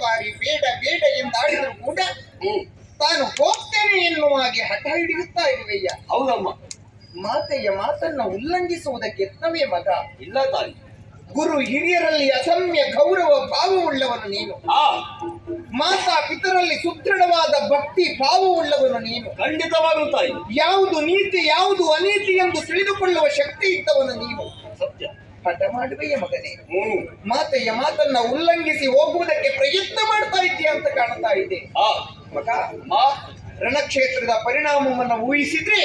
ಬಾರಿ ಬೇಡ ಬೇಡ ಎಂದಾಡಿದ್ರು ಕೂಡ ತಾನು ಹೋಗ್ತೇನೆ ಎನ್ನುವ ಹಾಗೆ ಹಠ ಹಿಡಿಯುತ್ತಾ ಇರುವೆಯ್ಯ. ಹೌದಮ್ಮ. ಮಾತೆಯ ಮಾತನ್ನ ಉಲ್ಲಂಘಿಸುವುದಕ್ಕೆ ಯತ್ನವೇ ಮಗ. ಇಲ್ಲ ತಾಯಿ. ಗುರು ಹಿರಿಯರಲ್ಲಿ ಅಸಮ್ಯ ಗೌರವ ಭಾವವುಳ್ಳವನು ನೀನು. ಮಾತಾ ಪಿತರಲ್ಲಿ ಸುದೃಢವಾದ ಭಕ್ತಿ ಭಾವವುಳ್ಳವನು ನೀನು. ಖಂಡಿತವಾಗುತ್ತಾಯಿ ಯಾವುದು ನೀತಿ ಯಾವುದು ಅನೀತಿ ಎಂದು ತಿಳಿದುಕೊಳ್ಳುವ ಶಕ್ತಿ ಇದ್ದವನು ನೀನು. ಸತ್ಯ. ಹಠ ಮಾಡುವೆಯ ಮಗನೇ? ಹ್ಮ್. ಮಾತೆಯ ಮಾತನ್ನ ಉಲ್ಲಂಘಿಸಿ ಹೋಗುವುದಕ್ಕೆ ಪ್ರಯತ್ನ ಮಾಡ್ತಾ ಇದೆಯಾ ಅಂತ ಕಾಣ್ತಾ ಇದೆ. ಮಗ ರಣಕ್ಷೇತ್ರದ ಪರಿಣಾಮವನ್ನು ಊಹಿಸಿದ್ರೆ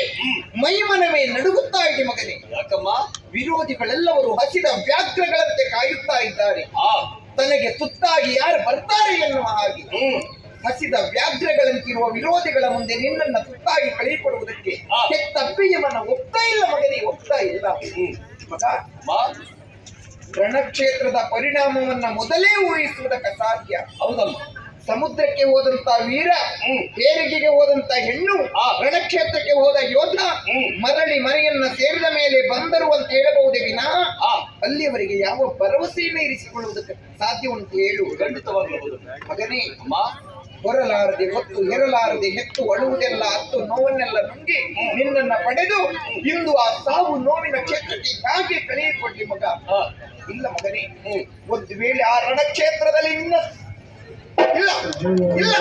ಮೈಮನವೇ ನಡುಗುತ್ತಾ ಇದೆ ಮಗನೇ. ಯಾಕಮ್ಮ? ವಿರೋಧಿಗಳೆಲ್ಲವರು ಹಸಿದ ವ್ಯಾಘ್ರಗಳಂತೆ ಕಾಯುತ್ತಾ ಇದ್ದಾರೆ. ತನಗೆ ತುತ್ತಾಗಿ ಯಾರು ಬರ್ತಾರೆ ಎನ್ನುವ ಹಾಗೆ. ಹ್ಮ್. ಹಸಿದ ವ್ಯಾಘ್ರಗಳಂತಿರುವ ವಿರೋಧಿಗಳ ಮುಂದೆ ನಿನ್ನನ್ನ ತುತ್ತಾಗಿ ಕಳೆಯಿಕೊಡುವುದಕ್ಕೆ ಆ. ತಪ್ಪಿಯವನ್ನ ಒಪ್ತಾ ಇಲ್ಲ ಮಗನೇ ಒಪ್ತಾ ಇಲ್ಲ. ಮಗ ರಣಕ್ಷೇತ್ರದ ಪರಿಣಾಮವನ್ನ ಮೊದಲೇ ಊಹಿಸುವುದಕ್ಕೆ ಸಾಧ್ಯ. ಹೌದಲ್ಲ ಸಮುದ್ರಕ್ಕೆ ಹೋದಂತ ವೀರ. ಹೇರಿಗೆಗೆ ಹೋದಂತ ಹೆಣ್ಣು ಆ. ರಣಕ್ಷೇತ್ರಕ್ಕೆ ಹೋದ ಯೋಧ. ಮರಳಿ ಮನೆಯನ್ನ ಸೇರಿದ ಮೇಲೆ ಬಂದರು ಅಂತ ಹೇಳಬಹುದೇ ವಿನಾ? ಆ ಅಲ್ಲಿಯವರೆಗೆ ಯಾವ ಭರವಸೆಯನ್ನು ಇರಿಸಿಕೊಳ್ಳುವುದಕ್ಕೆ ಸಾಧ್ಯ ಉಂಟು ಹೇಳು. ಖಂಡಿತವಾಗಬಹುದು ಹೌದು. ಮಗನೇ. ಅಮ್ಮ. ಹೊರಲಾರದೆ ಹೊತ್ತು ಇರಲಾರದೆ ಹೆತ್ತು ಅಳುವುದೆಲ್ಲ ಹತ್ತು ನೋವನ್ನೆಲ್ಲ ನುಂಗಿ ನಿನ್ನನ್ನ ಪಡೆದು ಇಂದು ಆ ಸಾವು ನೋವಿನ ಕ್ಷೇತ್ರಕ್ಕೆ ಹೇಗೆ ಕಳೆಯಿಕೊಟ್ಟಿ ಮಗ. ಇಲ್ಲ ಮಗನೇ ಒಂದು ವೇಳೆ ಆ ರಣಕ್ಷೇತ್ರದಲ್ಲಿ ಇನ್ನ ಇಲ್ಲ ಇಲ್ಲ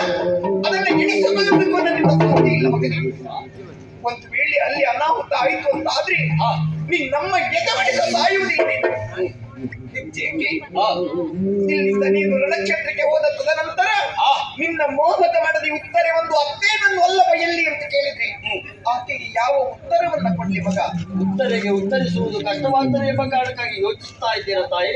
ಅದನ್ನ ಹಿಡಿಸಬೇಕು ನಿನ್ನ ಸಾಧ್ಯ ಇಲ್ಲ ಮಗನೇ. ಒಂದು ವೇಳೆ ಅಲ್ಲಿ ಅನಾಹುತ ಆಯಿತು ಅಂತ ಆದ್ರೆ ನೀ ನಮ್ಮ ಎದವಡಿಸ ಸಾಯುವುದಿಲ್ಲ ಹೆಚ್ಚೇಕೆ ನೀನು ರಣಕ್ಷೇತ್ರಕ್ಕೆ ಹೋದ ತದನಂತರ ನಿನ್ನ ಮೋಹದ ಮಡದಿ ಉತ್ತರ ಒಂದು ಅತ್ತೇನನ್ನು ಒಲ್ಲಪ ಎಲ್ಲಿ ಅಂತ ಕೇಳಿದ್ರಿ. ಆಕೆಗೆ ಯಾವ ಉತ್ತರವನ್ನ ಕೊಡ್ಲಿ ಮಗ? ಉತ್ತರೆಗೆ ಉತ್ತರಿಸುವುದು ಕಷ್ಟವಾಗ್ತದೆ ಎಂಬ ಕಾರಣಕ್ಕಾಗಿ ಯೋಚಿಸ್ತಾ ಇದ್ದೀರಾ ತಾಯಿ?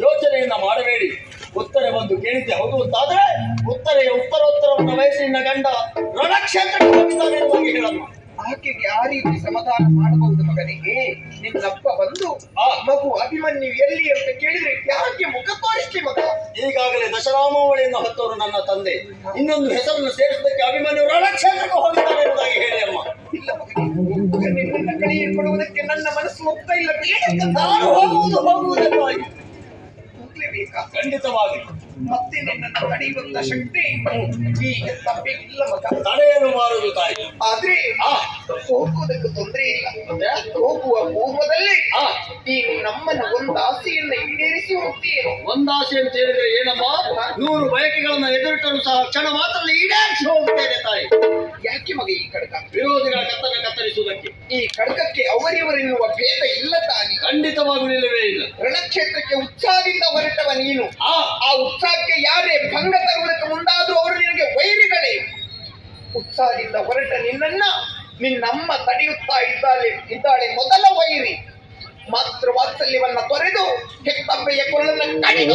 ಯೋಚನೆಯನ್ನ ಮಾಡಬೇಡಿ. ಉತ್ತರ ಬಂದು ಕೇಳಿದ್ದೆ. ಹೌದು ಅಂತಾದ್ರೆ ಉತ್ತರೆಯ ಉತ್ತರೋತ್ತರವನ್ನು ವಯಸ್ಸಿನ ಗಂಡ ರಣಕ್ಷೇತ್ರಕ್ಕೆ ಹೋಗಿದ್ದಾನೆ ಎಂದು ಹೇಳಮ್ಮ ಆಕೆಗೆ ಆ ರೀತಿ ಸಮಾಧಾನ ಮಾಡಬಹುದು ಮಗನೇ ನಿನ್ನಪ್ಪ ಬಂದು ಆ. ಮಗು ಅಭಿಮನ್ಯು ಎಲ್ಲಿ ಅಂತ ಕೇಳಿದ್ರೆ ಯಾಕೆ ಮುಖ ತೋರಿಸ್ಲಿ ಮಗ? ಈಗಾಗಲೇ ದಶರಾಮಾವಳಿಯನ್ನು ಹತ್ತವರು ನನ್ನ ತಂದೆ. ಇನ್ನೊಂದು ಹೆಸರನ್ನು ಸೇರಿಸೋದಕ್ಕೆ ಅಭಿಮನ್ಯು ರಣಕ್ಷೇತ್ರಕ್ಕೆ ಹೋಗಿದ್ದಾರೆ ಎಂಬುದಾಗಿ ಹೇಳಿ ಅಮ್ಮ. ಇಲ್ಲ ನಿನ್ನ ನಿನ್ನನ್ನ ನನ್ನ ಮನಸ್ಸು ಒಪ್ತಾ ಇಲ್ಲ. ಬೇಡ ನಾನು ಹೋಗುವುದು ಹೋಗುವುದನ್ನು ಖಂಡಿತವಾಗಿ. ಮತ್ತೆ ನಿನ್ನನ್ನು ತಡೆಯುವಂತ ಶಕ್ತಿ ಈ ತಪ್ಪಿಗೆ ಇಲ್ಲ ಮಗ. ತಡೆಯಲು ಮಾರುವುದು ತಾಯಿ. ಆದ್ರೆ ಹೋಗುವುದಕ್ಕೆ ತೊಂದರೆ ಇಲ್ಲ? ಹೋಗುವ ಪೂರ್ವದಲ್ಲಿ ನೀನು ನಮ್ಮನ್ನ ಒಂದು ಆಸೆಯನ್ನ ಈಡೇರಿಸಿ ಹೋಗ್ತೀಯೇನು ಒಂದಾಸೆ ಅಂತ ಹೇಳಿದ್ರೆ ಏನಪ್ಪ? ನೂರು ಬಯಕೆಗಳನ್ನ ಎದುರಿಟ್ಟರು ಸಹ ಕ್ಷಣ ಮಾತ್ರ ಈಡೇರಿಸಿ ಹೋಗುತ್ತೇನೆ ತಾಯಿ. ಯಾಕೆ ಮಗ ಈ ಕಡೆ ವಿರೋಧಿಗಳ ಕತ್ತಲ ಕತ್ತರಿಸುವುದಕ್ಕೆ. ಈ ಖಡ್ಗಕ್ಕೆ ಅವರಿವರೆನ್ನುವ ಭೇದ ಇಲ್ಲ ತಾನಿ. ಖಂಡಿತವಾಗೂ ನಿಲ್ಲವೇ ಇಲ್ಲ. ರಣಕ್ಷೇತ್ರಕ್ಕೆ ಉತ್ಸಾಹದಿಂದ ಹೊರಟವ ನೀನು. ಆ. ಆ ಉತ್ಸಾಹಕ್ಕೆ ಯಾರೇ ಭಂಗ ತರುವುದಕ್ಕೆ ಮುಂದಾದ್ರೂ ಅವರು ನಿನಗೆ ವೈರಿಗಳೇ. ಉತ್ಸಾಹದಿಂದ ಹೊರಟ ನಿನ್ನನ್ನ ನಿನ್ನಮ್ಮ ತಡೆಯುತ್ತಾ ಇದ್ದಾಳೆ. ಇದ್ದಾಳೆ ಮೊದಲ ವೈರಿ. ಮಾತೃ ವಾತ್ಸಲ್ಯವನ್ನ ತೊರೆದು ಹೆತ್ತಬ್ಬೆಯ ಕೊರಳನ್ನ ಕಡಿದು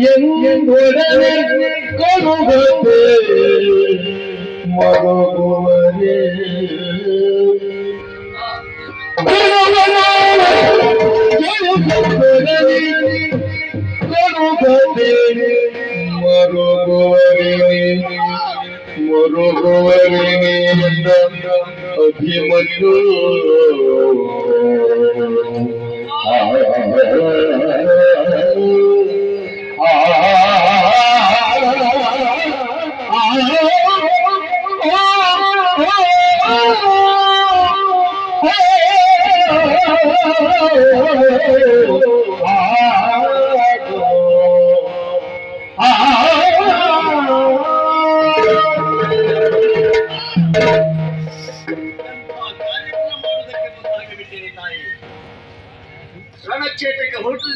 என் கொடுகவே மகோவரே கொடுகவே மருகோவரே மருகோவரே அபிமன்னு ஆ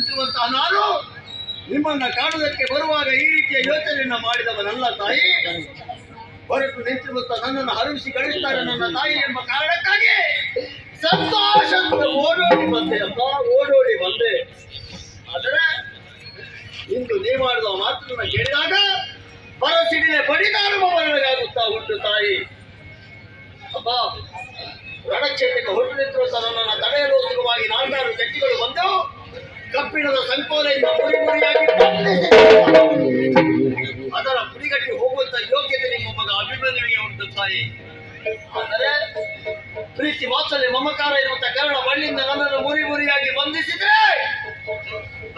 ನಿಂತಿರುವಂತಹ ನಾನು ನಿಮ್ಮನ್ನ ಕಾಣುವುದಕ್ಕೆ ಬರುವಾಗ ಈ ರೀತಿಯ ಯೋಚನೆಯನ್ನ ಮಾಡಿದವನಲ್ಲ ತಾಯಿ. ಹೊರಟು ನಿಂತಿರುವಂತ ನನ್ನನ್ನು ಹರಿಸಿ ಕಳಿಸ್ತಾರೆ ನನ್ನ ತಾಯಿ ಎಂಬ ಕಾರಣಕ್ಕಾಗಿ ಸಂತೋಷದಿಂದ ಓಡೋಡಿ ಬಂದೆ ಅಪ್ಪ, ಓಡೋಡಿ ಬಂದೆ. ಆದರೆ ಇಂದು ನೀ ಮಾಡಿದ ಮಾತನ್ನ ಕೇಳಿದಾಗ ಪರಸಿಡಿಲೆ ಬಡಿದಾರುವವರಿಗಾಗುತ್ತಾ ಉಂಟು ತಾಯಿ. ಅಪ್ಪ, ರಣಕ್ಷೇತ್ರಕ್ಕೆ ಹೊರಟು ನಿಂತಿರುವಂತ ನನ್ನನ್ನು ತಡೆಯಲು ಸುಲಭವಾಗಿ ನಾಲ್ಕಾರು ಜಟ್ಟಿಗಳು ಬಂದು ಕಬ್ಬಿಣದ ಸಂಕೋಲೆಯಿಂದ ಅದರ ಮುರಿಗಟ್ಟಿ ಹೋಗುವಂತ ಯೋಗ್ಯತೆ ನಿಮ್ಮ ಮಗ ಅಭಿಮನ್ಯುವಿಗೆ ಉಂಟು ತಾಯಿ. ಆದರೆ ಪ್ರೀತಿ ವಾತ್ಸಲ್ಯ ಮಮಕಾರ ಇರುವಂತ ಕರುಣ ಬಳ್ಳಿಯಿಂದ ನನ್ನನ್ನು ಮುರಿ ಮುರಿಯಾಗಿ ಬಂಧಿಸಿದ್ರೆ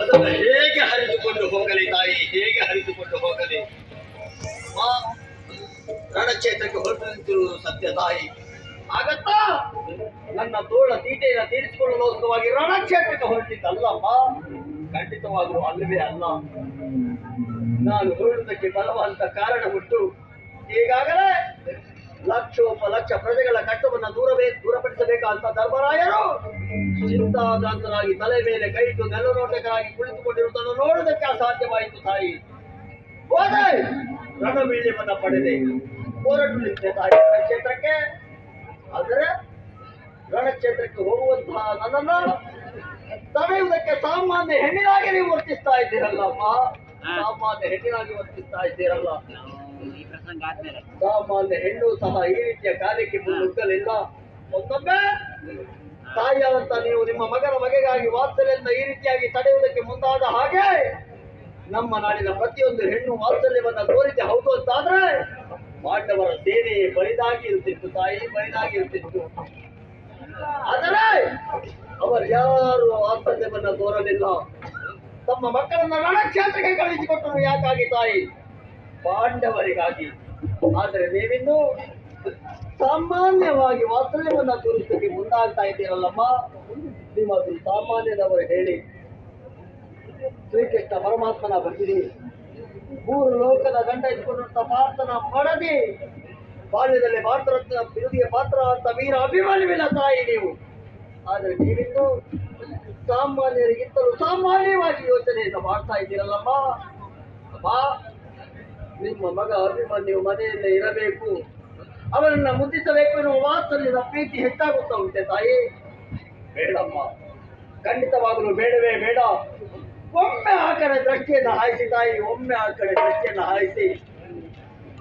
ಅದನ್ನು ಹೇಗೆ ಹರಿದುಕೊಂಡು ಹೋಗಲಿ ತಾಯಿ? ಹೇಗೆ ಹರಿದುಕೊಂಡು ಹೋಗಲಿ? ರಣಕ್ಷೇತ್ರಕ್ಕೆ ಹೊರಟು ನಿಂತಿರುವುದು ಸತ್ಯ ತಾಯಿ. ಆಗತ್ತಾ? ನನ್ನ ತೋಳ ತೀಟೆಯನ್ನು ತೀರಿಸಿಕೊಳ್ಳಲೋಸ್ಕವಾಗಿ ರಣಕ್ಷೇತ್ರಕ್ಕೆ ಹೊರಟಿದ್ದಲ್ಲಪ್ಪ ಖಂಡಿತವಾಗಲೂ ಅಲ್ಲವೇ ಅಲ್ಲ. ನಾನು ಹೊರಡುವುದಕ್ಕೆ ಬಲವಂತ ಕಾರಣ ಉಂಟು ಈಗಾಗಲೇ ಲಕ್ಷೋಪ ಲಕ್ಷ ಪ್ರಜೆಗಳ ಕಷ್ಟವನ್ನು ದೂರವೇ ದೂರಪಡಿಸಬೇಕಾದಂತ ಧರ್ಮರಾಯರು ಚಿಂತಾದಾಂತರಾಗಿ ತಲೆ ಮೇಲೆ ಕೈ ಇಟ್ಟು ನೆಲನೋಟಕರಾಗಿ ಕುಳಿತುಕೊಂಡಿರುವುದನ್ನು ನೋಡುವುದಕ್ಕೆ ಅಸಾಧ್ಯವಾಯಿತು ತಾಯಿ. ಹೋದೆ. ರಣವೀಳ್ಯವನ್ನ ಪಡೆದೆ. ಹೊರಟು ನಿಂತೆ ತಾಯಿ. ಕ್ಷೇತ್ರಕ್ಕೆ. ಆದರೆ ರಣಕ್ಷೇತ್ರಕ್ಕೆ ಹೋಗುವಂತಹ ನನ್ನನ್ನ ತಡೆಯುವುದಕ್ಕೆ ಸಾಮಾನ್ಯ ಹೆಣ್ಣಿನಾಗಿ ನೀವು ವರ್ತಿಸ್ತಾ ಇದ್ದೀರಲ್ಲಮ್ಮ ಸಾಮಾನ್ಯ ಹೆಣ್ಣಿನಾಗಿ ವರ್ತಿಸ್ತಾ ಇದ್ದೀರಲ್ಲ. ಸಾಮಾನ್ಯ ಹೆಣ್ಣು ಸಹ ಈ ರೀತಿಯ ಕಾರ್ಯಕ್ಕೆ ಮುಗ್ಗಲಿಲ್ಲ ಒಂದೊಮ್ಮೆ ತಾಯಿಯಾದಂತ ನೀವು ನಿಮ್ಮ ಮಗನ ಮಗೆಗಾಗಿ ವಾತ್ಸಲ್ಯದಿಂದ ಈ ರೀತಿಯಾಗಿ ತಡೆಯುವುದಕ್ಕೆ ಮುಂದಾದ ಹಾಗೆ ನಮ್ಮ ನಾಡಿನ ಪ್ರತಿಯೊಂದು ಹೆಣ್ಣು ವಾತ್ಸಲ್ಯವನ್ನ ತೋರಿಸಿ ಹೌದು ಅಂತಾದ್ರೆ ಪಾಂಡವರ ಸೇನೆ ಬರಿದಾಗಿ ಇರುತ್ತಿತ್ತು ತಾಯಿ ಬರಿದಾಗಿ ಇರುತ್ತಿತ್ತು ಆದರೆ ಅವರು ಯಾರು ವಾತ್ಸಲ್ಯವನ್ನ ತೋರಲಿಲ್ಲ. ತಮ್ಮ ಮಕ್ಕಳನ್ನ ರಣಕ್ಷೇತ್ರಕ್ಕೆ ಕಳಿಸಿಕೊಟ್ಟರು ಯಾಕಾಗಿ ತಾಯಿ? ಪಾಂಡವರಿಗಾಗಿ. ಆದರೆ ನೀವಿನ್ನು ಸಾಮಾನ್ಯವಾಗಿ ವಾತ್ಸಲ್ಯವನ್ನ ತೋರಿಸಲಿಕ್ಕೆ ಮುಂದಾಗ್ತಾ ಇದ್ದೀರಲ್ಲಮ್ಮ. ನಿಮ್ಮದು ಸಾಮಾನ್ಯದವರು ಹೇಳಿ. ಶ್ರೀಕೃಷ್ಣ ಪರಮಾತ್ಮನ ಬಂದಿರಿ ಮೂರು ಲೋಕದ ಗಂಡ ಇಟ್ಕೊಂಡಂತ ಪಾರ್ಥನ ಪಡದಿ. ಬಾಲ್ಯದಲ್ಲಿ ಭಾರತರತ್ನ ಬಿರುದಿಯ ಪಾತ್ರ ಅಂತ ವೀರ ಅಭಿಮಾನವಿಲ್ಲ ತಾಯಿ ನೀವು. ಆದರೆ ನೀವಿಂದು ಸಾಮಾನ್ಯರಿಗಿಂತಲೂ ಸಾಮಾನ್ಯವಾಗಿ ಯೋಚನೆಯಿಂದ ಮಾಡ್ತಾ ಇದ್ದೀರಲ್ಲಮ್ಮ. ಅಮ್ಮ, ನಿಮ್ಮ ಮಗ ಅಭಿಮನ್ಯು ಮನೆಯಲ್ಲೇ ಇರಬೇಕು. ಅವರನ್ನ ಮುದ್ದಿಸಬೇಕು ಎನ್ನುವ ಮಾತಲ್ಲಿ ಪ್ರೀತಿ ಹೆಚ್ಚಾಗುತ್ತಾ ಉಂಟೆ ತಾಯಿ. ಬೇಡಮ್ಮ. ಖಂಡಿತವಾಗಲು ಬೇಡವೇ ಬೇಡ. ಒಮ್ಮೆ ಆ ಕಡೆ ದೃಷ್ಟಿಯನ್ನು ಹಾಯಿಸಿ ತಾಯಿ, ಒಮ್ಮೆ ಆ ಕಡೆ ದೃಷ್ಟಿಯನ್ನು ಹಾಯಿಸಿ.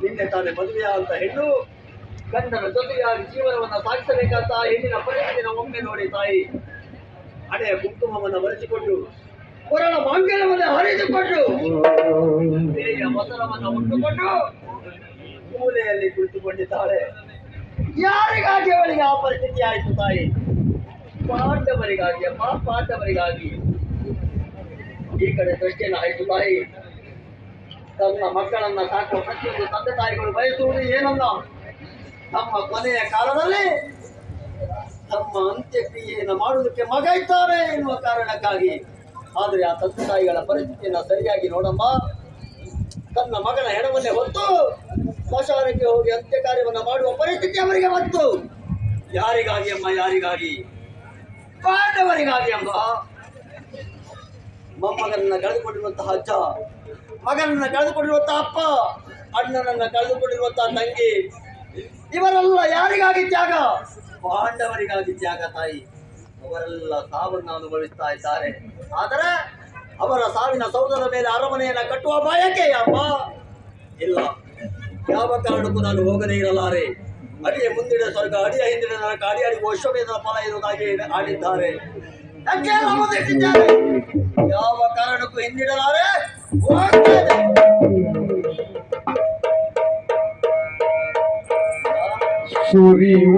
ನಿನ್ನೆ ತಾನೇ ಮದುವೆಯಾದಂತ ಹೆಣ್ಣು ಗಂಡನ ಜೊತೆಯಾಗಿ ಜೀವನವನ್ನ ಸಾಗಿಸಬೇಕಾದ ಹೆಣ್ಣಿನ ಪರಿಸ್ಥಿತಿನ ಒಮ್ಮೆ ನೋಡಿ ತಾಯಿ ಹಣೆಯ ಕುಂಕುಮವನ್ನು ಬರೆಸಿಕೊಂಡು ಕೊರಳ ಮಾಂಗಲ್ಯವನ್ನು ಹರಿದುಕೊಂಡು ಬೇಯ ಮೊಸರವನ್ನು ಉಟ್ಟುಕೊಂಡು ಮೂಲೆಯಲ್ಲಿ ಕುಳಿತುಕೊಂಡಿದ್ದಾಳೆ ಯಾರಿಗಾಗಿ ಅವಳಿಗೆ ಆ ಪರಿಸ್ಥಿತಿ ಆಯಿತು ತಾಯಿ? ಪಾಂಡವರಿಗಾಗಿ, ಅಪ್ಪ ಪಾಂಡವರಿಗಾಗಿ ಈ ಕಡೆ ದೃಷ್ಟಿಯನ್ನು ಆಯಿತು ತಾಯಿ. ತನ್ನ ಮಕ್ಕಳನ್ನ ಸಾಕುವ ಪ್ರತಿಯೊಂದು ತಂದೆ ತಾಯಿಗಳು ಬಯಸುವುದು ಏನಲ್ಲ? ನಮ್ಮ ಕೊನೆಯ ಕಾಲದಲ್ಲಿ ತಮ್ಮ ಅಂತ್ಯಕ್ರಿಯೆಯನ್ನು ಮಾಡುವುದಕ್ಕೆ ಮಗ ಇದ್ದಾರೆ ಎನ್ನುವ ಕಾರಣಕ್ಕಾಗಿ. ಆದರೆ ಆ ತಂದೆ ತಾಯಿಗಳ ಪರಿಸ್ಥಿತಿಯನ್ನು ಸರಿಯಾಗಿ ನೋಡಮ್ಮ. ತನ್ನ ಮಗನ ಹೆಣವನ್ನೇ ಹೊತ್ತು ಸ್ಮಶಾನಕ್ಕೆ ಹೋಗಿ ಅಂತ್ಯ ಕಾರ್ಯವನ್ನು ಮಾಡುವ ಪರಿಸ್ಥಿತಿ ಅವರಿಗೆ ಬಂತು. ಯಾರಿಗಾಗಿ ಅಮ್ಮ, ಯಾರಿಗಾಗಿ? ಪಾಂಡವರಿಗಾಗಿ ಅಮ್ಮ. ಮೊಮ್ಮಗನನ್ನ ಕಳೆದುಕೊಂಡಿರುವಂತಹ ಅಜ್ಜ, ಮಗನನ್ನ ಕಳೆದುಕೊಂಡಿರುವಂತಹ ಅಪ್ಪ, ಅಣ್ಣನನ್ನ ಕಳೆದುಕೊಂಡಿರುವಂತಹ ತಂಗಿ, ಇವರೆಲ್ಲ ಯಾರಿಗಾಗಿ ತ್ಯಾಗ? ಪಾಂಡವರಿಗಾಗಿ ತ್ಯಾಗ ತಾಯಿ. ಅವರೆಲ್ಲ ಸಾವನ್ನು ಅನುಭವಿಸ್ತಾ ಇದ್ದಾರೆ. ಆದರೆ ಅವರ ಸಾವಿನ ಸೌಧದ ಮೇಲೆ ಅರಮನೆಯನ್ನ ಕಟ್ಟುವ ಭಯಕ್ಕೆ ಅಪ್ಪ ಇಲ್ಲ. ಯಾವ ಕಾರಣಕ್ಕೂ ನಾನು ಹೋಗದೇ ಇರಲಾರೆ ಅಡಿಯ ಮುಂದಿನ ಸ್ವರ್ಗ, ಅಡಿಯ ಹಿಂದಿನ ನರಕ ಅಡಿಯಾಡಿಗೆ ಅಶ್ವಮೇಧದ ಫಲ ಇರುವುದಾಗಿ ಆಡಿದ್ದಾರೆ. ಯಾಕೆ? ಯಾವ ಕಾರಣಕ್ಕೂ ಹಿಂದಿಡಲಾರೆ ಹೋಗ್ತೇನೆ. ಸುರಿವ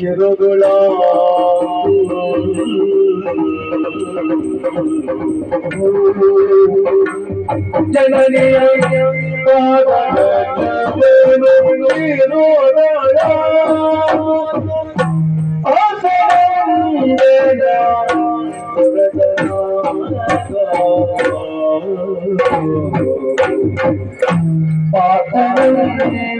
இரவுகள ஜனனிய பாத்த